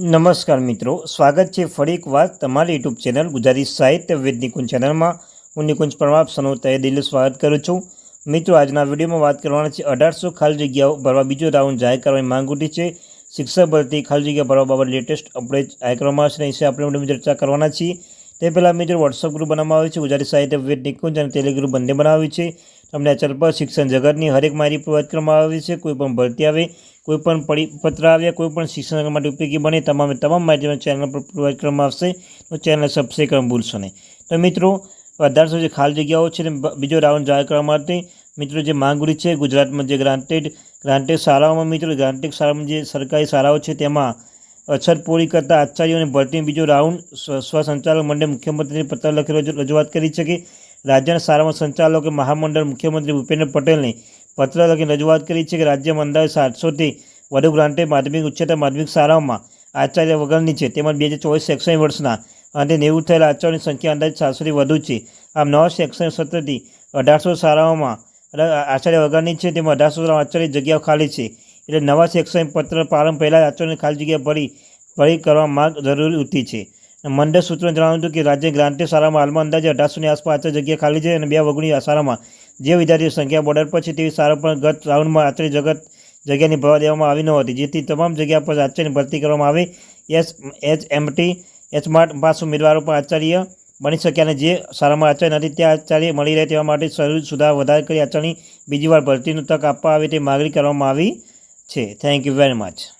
નમસ્કાર મિત્રો, સ્વાગત છે ફરી એક વાર તમારી યુટ્યુબ ચેનલ ગુજરાતી સાહિત્ય વેદ નિકુંજ ચેનલમાં. હું નિકુંજ પરમાપ સનો તહે દિલ સ્વાગત કરું છું. મિત્રો, આજના વિડીયોમાં વાત કરવાના છે અઢારસો ખાલી જગ્યાઓ ભરવા બીજો રાઉન્ડ જાહેર કરવાની માંગ ઉઠી છે. શિક્ષક ભરતી ખાલી જગ્યા ભરવા બાબત લેટેસ્ટ અપડેટ જાહેર કરવામાં આવશે વિશે આપણે ચર્ચા કરવાના છીએ. તે પહેલાં મિત્રો વોટ્સઅપ ગ્રુપ બનાવવામાં આવ્યું છે. ગુજરાતી સાહિત્ય વેદ નિકુંજ અને ટેલિગ્રુપ બંને બનાવ્યું છે. તમને અચલ પર શિક્ષણ જગતની હરેક માહિતી પ્રોવાઈડ કરવામાં આવી છે, કોઈ પણ ભરતી આવે, કોઈ પણ પરિપત્ર આવ્યા કોઈ પણ શિક્ષણ માટે ઉપયોગી બને, તમામે તમામ માહિતી ચેનલ પર પ્રોવાઈડ કરવામાં આવશે, તો ચેનલ સબસ્ક્રાઈબ કરવા ભૂલશો નહીં. તો મિત્રો અઢારસો જે ખાલી જગ્યાઓ છે, ને બીજો રાઉન્ડ જાહેર કરવા માટે મિત્રો જે માંગણી છે, ગુજરાતમાં જે ગ્રાન્ટેડ ગ્રાન્ટેડ શાળાઓમાં મિત્રો ગ્રાન્ટેડ શાળામાં જે સરકારી શાળાઓ છે, તેમાં અછત પૂરી કરતા અને ભરતી બીજો રાઉન્ડ સ્વસંચાલક મંડળ મુખ્યમંત્રીને પત્ર લખી રજૂઆત કરી છે કે રાજ્યના શાળામાં સંચાલકો મહામંડળ મુખ્યમંત્રી ભૂપેન્દ્ર પટેલને પત્ર લખીને રજૂઆત કરી છે કે રાજ્યમાં અંદાજે સાતસોથી વધુ ગ્રાન્ટે માધ્યમિક ઉચ્ચતર માધ્યમિક શાળાઓમાં આચાર્ય વગરની છે. તેમજ બે હજાર ચોવીસ શૈક્ષણિક વર્ષના અંતે નેવું થયેલા આચાર્યોની સંખ્યા અંદાજે સાતસોથી વધુ છે. આમ નવા શૈક્ષણિક સત્રથી અઢારસો શાળાઓમાં આચાર્ય વગરની છે. તેમાં અઢારસો આચાર્ય જગ્યાઓ ખાલી છે. એટલે નવા શૈક્ષણિક પત્ર પ્રારંભ પહેલાં આચાર્યની ખાલી જગ્યા ભરી ભરી કરવા માંગ જરૂરી ઉઠી છે. મંડળ સૂત્રોને જણાવ્યું હતું કે રાજ્ય ગ્રાન્ટે શાળામાં હાલમાં અંદાજે અઢારસોની આસપાસ આચાર્ય જગ્યા ખાલી છે અને બે વગણી શાળામાં જે વિદ્યાર્થીઓ સંખ્યા બોર્ડર પર છે તેવી શાળા પણ ગત રાઉન્ડમાં આચાર્ય જગત જગ્યાની ભરવા દેવામાં આવી ન હતી, જેથી તમામ જગ્યા પર આચાર્યની ભરતી કરવામાં આવે. એસ એચ એમટી એચમાર્ટ પાસ ઉમેદવારો પણ આચાર્ય બની શક્યા અને જે શાળામાં આચાર્ય નથી, ત્યાં આચાર્ય મળી રહે તેવા માટે શરૂ સુધાર વધારે કરી આચાર્યની બીજી વાર ભરતીનું તક આપવા આવે તે માગણી કરવામાં આવી છે. Thank you very much